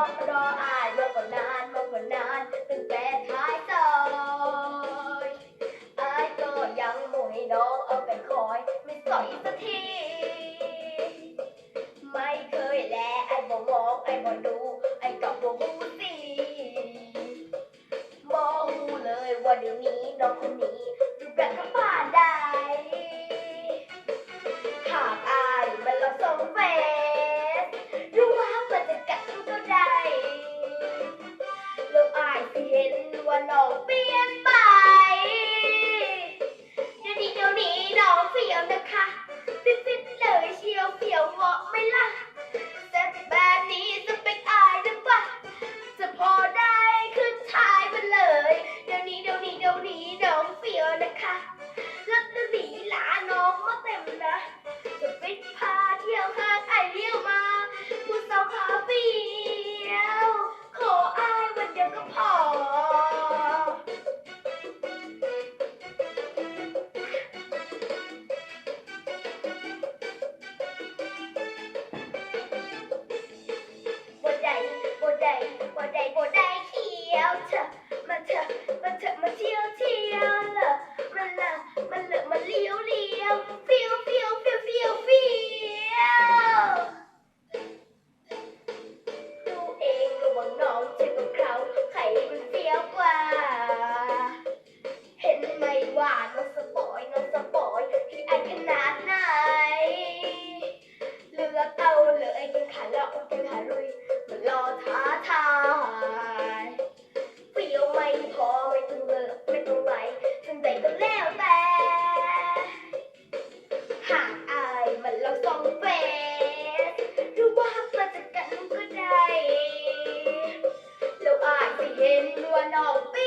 อรออายมาก่อนนานมาก่อนานตั้งแต่ท้ายซอยอายก็ยังบ่ให้น้องเอาไปคอย ไม่สอยสักที ไม่เคยแลไอ้บ่มองไอ้บ่ดูไอ้กับบ่ฮู้สิบ่ฮู้เลยว่าเดี๋ยวนี้น้อง เดี๋ยวนี้เดี๋ยวนี้น้องเฟียวนะคะ 宝贝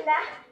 Bismillah.